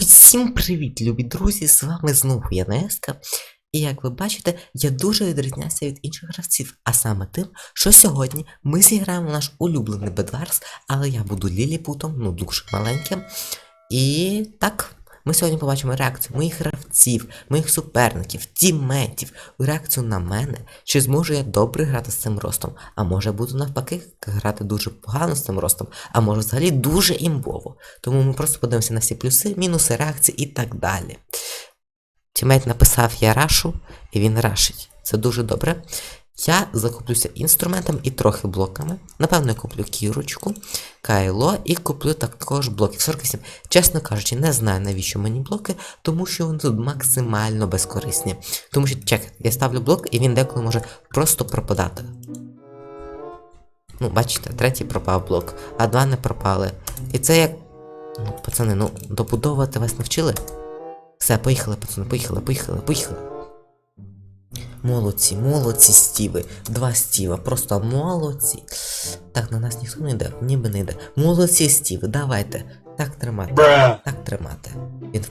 Усім привіт, любі друзі! З вами знову я Неска. І як ви бачите, я дуже відрізняюся від інших гравців, а саме тим, що сьогодні ми зіграємо наш улюблений Бедварс, але я буду ліліпутом, ну дуже маленьким. І так, ми сьогодні побачимо реакцію моїх гравців, моїх суперників, тімметів, реакцію на мене, чи зможу я добре грати з цим ростом, а може буду навпаки грати дуже погано з цим ростом, а може взагалі дуже імбово. Тому ми просто подивимося на всі плюси, мінуси, реакції і так далі. Тімейт написав я рашу, і він рашить. Це дуже добре. Я закуплюся інструментом і трохи блоками. Напевно, я куплю кірочку, кайло і куплю також блоків 48. Чесно кажучи, не знаю навіщо мені блоки, тому що вони тут максимально безкорисні. Тому що, чек, я ставлю блок, і він деколи може просто пропадати. Ну, бачите, третій пропав блок, а два не пропали. І це як. Ну, пацани, ну, добудовувати вас навчили? Все, поїхали, пацани, поїхали, поїхали, поїхали. Молодці, молодці стіви. Два стіва, просто молодці. Так, на нас ніхто не йде, ніби не йде. Молодці стіви, давайте. Так тримати. Bruh. Так тримати. Він,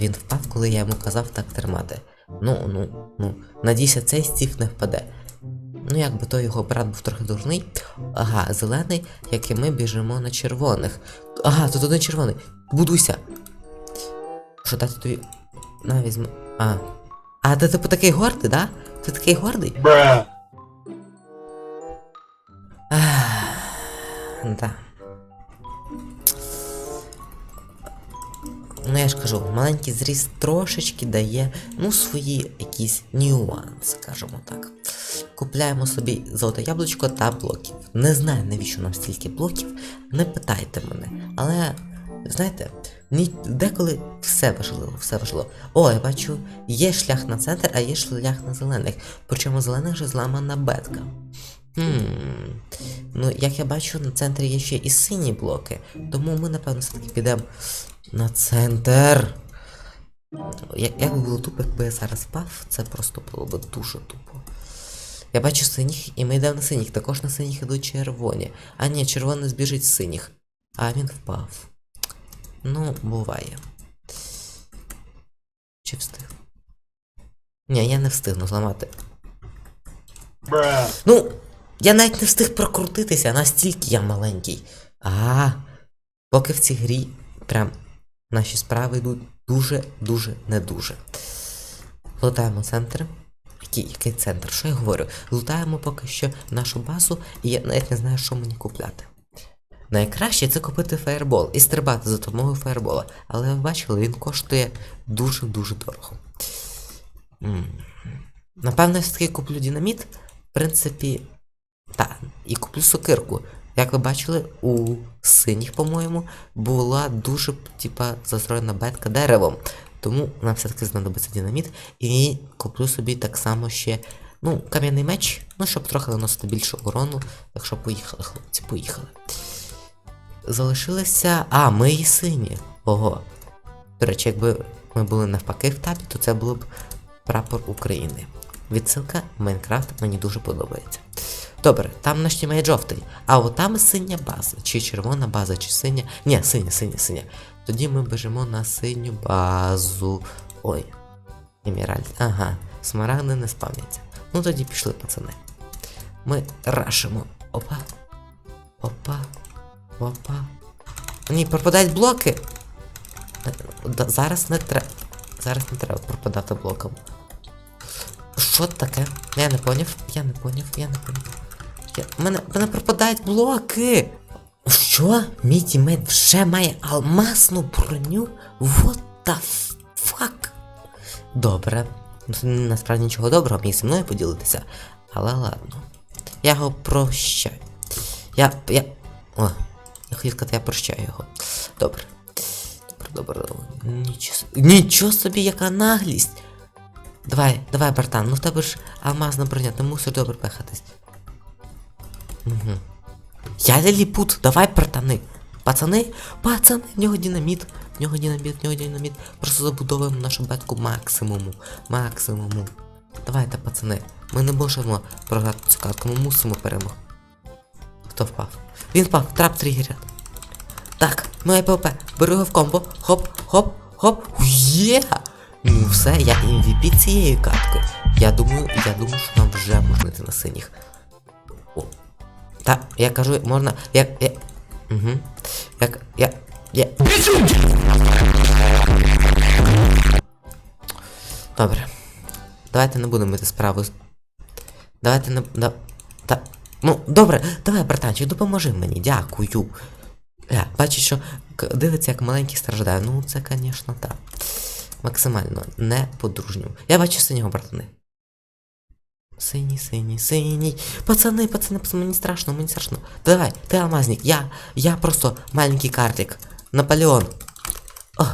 він впав, коли я йому казав так тримати. Ну, ну, ну. Надійся, цей стів не впаде. Ну, якби той його брат був трохи дурний. Ага, зелений, як і ми біжимо на червоних. Ага, тут один червоний. Будуйся. Що дати тобі. На, візьму. А. А, ти типу такий гордий, да? Ти такий гордий? Bruh. Да. Ну я ж кажу, маленький зріст трошечки дає, ну, свої якісь нюанси, скажімо так. Купляємо собі золоте яблучко та блоків. Не знаю, навіщо нам стільки блоків, не питайте мене. Але, знаєте, ні, деколи все важливо, все важливо. О, я бачу, є шлях на центр, а є шлях на зелених. Причому зелених вже зламана бетка. Хм. Ну, як я бачу, на центрі є ще і сині блоки, тому ми, напевно, все-таки підемо на центр. Як, як би було тупо, якби я зараз впав, це просто було б дуже тупо. Я бачу синіх, і ми йдемо на синіх. Також на синіх ідуть червоні. А ні, червоний збіжить синіх. А він впав. Ну, буває. Чи встиг? Ні, я не встигну зламати. Bruh. Ну, я навіть не встиг прокрутитися, настільки я маленький. А, поки в цій грі прям наші справи йдуть дуже-дуже не дуже. Лутаємо центр. Який, який центр? Що я говорю? Лутаємо поки що нашу базу, і я навіть не знаю, що мені купляти. Найкраще це купити фаєрбол і стрибати за допомогою фаєрбола. Але ви бачили, він коштує дуже-дуже дорого. Напевно, все-таки куплю динаміт. В принципі, так, і куплю сокирку. Як ви бачили, у синіх, по-моєму, була дуже, типа, застроєна бетка деревом. Тому нам все-таки знадобиться динаміт. І куплю собі так само ще, ну, кам'яний меч, ну, щоб трохи наносити більше урону. Так що поїхали, хлопці, поїхали. Залишилися. А, ми і сині. Ого. До речі, якби ми були навпаки в табі, то це було б прапор України. Відсилка Майнкрафт мені дуже подобається. Добре, там наш тімейт жовтий, а от синя база, чи червона база, чи синя. Ні, синя, синя, синя. Тоді ми біжимо на синю базу. Ой. Еміральд. Ага, смарагди не спавняться. Ну тоді пішли, пацани. Ми рашимо. Опа. Опа. Опа. Ні, пропадають блоки. Зараз не треба. Зараз не треба пропадати блоком. Що таке? Я не поняв, я не поняв, я не поняв. Я... Мене, мене пропадають блоки. Що? Мій тімейт вже має алмазну броню? What the fuck? Добре. Насправді нічого доброго міг зі мною поділитися. Але ладно. Я його прощаю. Я. я. О, хотів сказати, я прощаю його. Добре. Добре, добре. Нічого, нічого собі, яка наглість. Давай, давай, братан, ну в тебе ж алмазна броня, ти мусиш добре пехатись. Угу. Я ліліпут, давай, братани. Пацани, пацани, в нього динаміт, в нього динаміт, в нього динаміт. Просто забудовуємо нашу бетку максимуму. Максимуму. Давайте, пацани. Ми не можемо програти цю катку, ми мусимо перемогти. Хто впав? Він впав, трап тригеря. Так, моє ПВП. Беру його в комбо. Хоп, хоп, хоп. Є! Ну все, я MVP цієї катки. Я думаю, я думаю, що нам вже можна йти на синіх. О. Та, я кажу, можна. Я. я... Угу. Як. Я. Я. Добре. Давайте не будемо йти справу. Давайте не. Да... Та. Ну, добре, давай, братанчик, допоможи мені, дякую. Ля, бачиш, що дивиться, як маленький страждає. Ну, це, звісно, так. Максимально не по-дружньому. Я бачу синього, братани. Синій, синій, синій. Пацани, пацани, пацани, мені страшно, мені страшно. Давай, ти алмазник, я. Я просто маленький картик. Наполеон. О.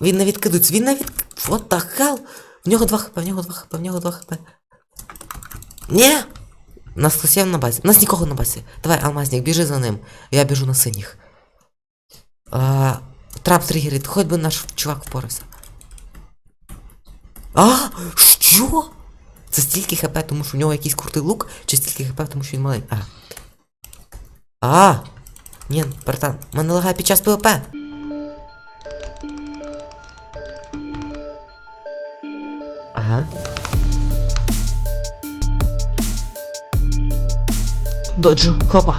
Він не відкидується, він не від... What the hell? В нього 2 хп, в нього 2 хп, в нього 2 хп. Ні! Нас хтось на базі. Нас нікого на базі. Давай, алмазник, біжи за ним. Я біжу на синіх. А, трап тригерить, хоч би наш чувак впорався. А, що? Це стільки хп, тому що в нього якийсь крутий лук, чи стільки хп, тому що він маленький. А. А! Ні, братан, мене лагає під час ПВП. Ага. Доджу, хопа.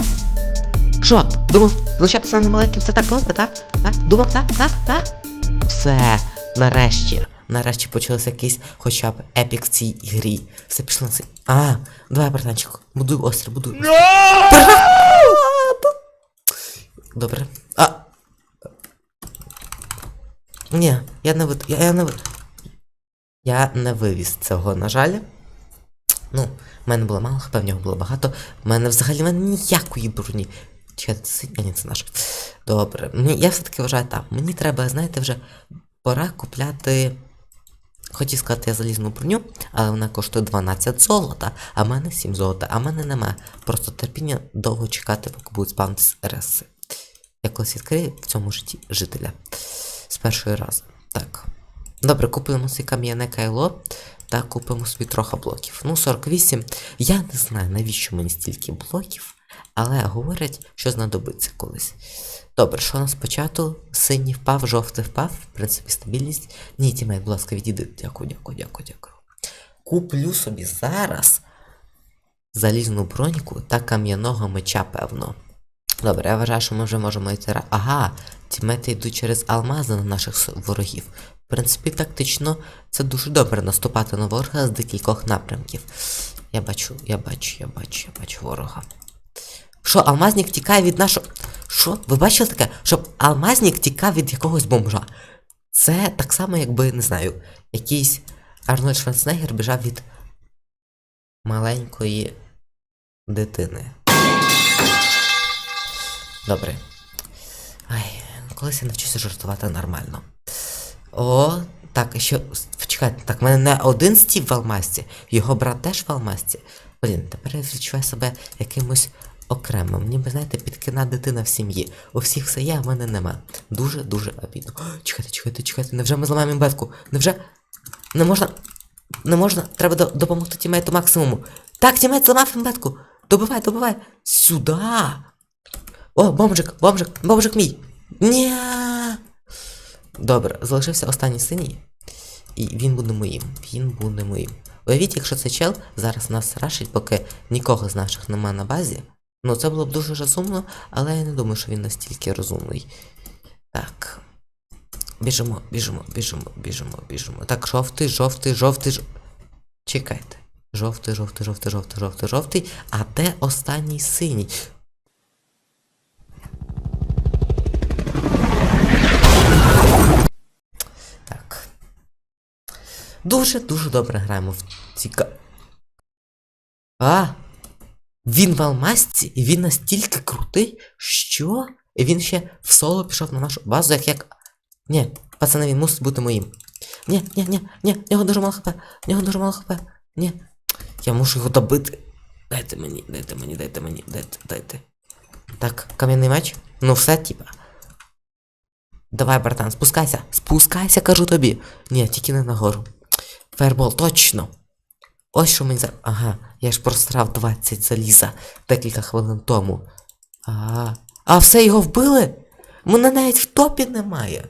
Що? Думав, залишатися на маленьким це так просто, так? Так? Думав, так, так, так? Все, нарешті. Нарешті почався якийсь хоча б епік в цій грі. Все пішло на цей. А, давай, братанчик, будуй острів, будуй. Добре. А. Ні, я не вид. Я, я не вид. Я не вивіз цього, на жаль. Ну, в мене було мало, хп, в нього було багато. В мене взагалі в мене ніякої броні. Чекайте, це ні, це наш. Добре. Я все-таки вважаю так. Мені треба, знаєте, вже пора купляти. Хотів сказати, я залізну броню, але вона коштує 12 золота, а в мене 7 золота, а в мене немає. Просто терпіння довго чекати, поки будуть спавнитися реси. Я колись відкрию в цьому житті жителя. З першої рази. Так. Добре, купуємо собі кам'яне кайло та купимо собі трохи блоків. Ну, 48. Я не знаю, навіщо мені стільки блоків, але говорять, що знадобиться колись. Добре, що у нас спочатку? Синій впав, жовтий впав, в принципі, стабільність. Ні, тімейт, будь ласка, відійди. Дякую, дякую, дякую, дякую. Куплю собі зараз залізну броньку та кам'яного меча, певно. Добре, я вважаю, що ми вже можемо йти. Ага, тімейти йдуть через алмази на наших ворогів. В принципі, тактично це дуже добре наступати на ворога з декількох напрямків. Я бачу, я бачу, я бачу, я бачу ворога. Що, алмазник тікає від нашого. Що? Ви бачили таке? Щоб алмазник тікав від якогось бомжа. Це так само, якби, не знаю, якийсь Арнольд Шварценеггер біжав від маленької дитини. Добре. Ай, колись я навчуся жартувати нормально. О, так, ще. Чекайте, так, в мене не один стів в алмазці, його брат теж в алмазці. Блін, тепер я відчуваю себе якимось окремим. Ніби, знаєте, підкина дитина в сім'ї. У всіх все є, а в мене нема. Дуже-дуже обідно. О, Чекайте, чекайте, чекайте, невже ми зламаємо імбетку? Невже. Не можна. Не можна. Треба допомогти тімейту максимуму. Так, тімейт зламав імбетку. Добивай, добивай. Сюда. О, бомжик, бомжик, бомжик мій. Ні. Добре, залишився останній синій. І він буде моїм. Він буде моїм. Уявіть, якщо цей чел зараз нас рашить, поки нікого з наших нема на базі. Ну, це було б дуже розумно, але я не думаю, що він настільки розумний. Так. Біжимо, біжимо, біжимо, біжимо, біжимо. Так, жовтий, жовтий, жовтий, жовтий. Чекайте. Жовтий, жовтий, жовтий, жовтий, жовтий, жовтий. А де останній синій? Так. Дуже-дуже добре граємо в ці ка... А! Він в алмазці, і він настільки крутий, що І він ще в соло пішов на нашу базу, як як. Ні, пацани, він мусить бути моїм. Ні, ні, ні, ні, в нього дуже мало хп, в нього дуже мало хп. Ні. Я мушу його добити. Дайте мені, дайте мені, дайте мені, дайте, дайте. Так, кам'яний меч? Ну все, типа. Давай, братан, спускайся. Спускайся, кажу тобі. Ні, тільки не нагору. Фаербол, точно. Ось що мені за. Ага, я ж просрав 20 заліза декілька хвилин тому. Ага. А все його вбили? Мене навіть в топі немає.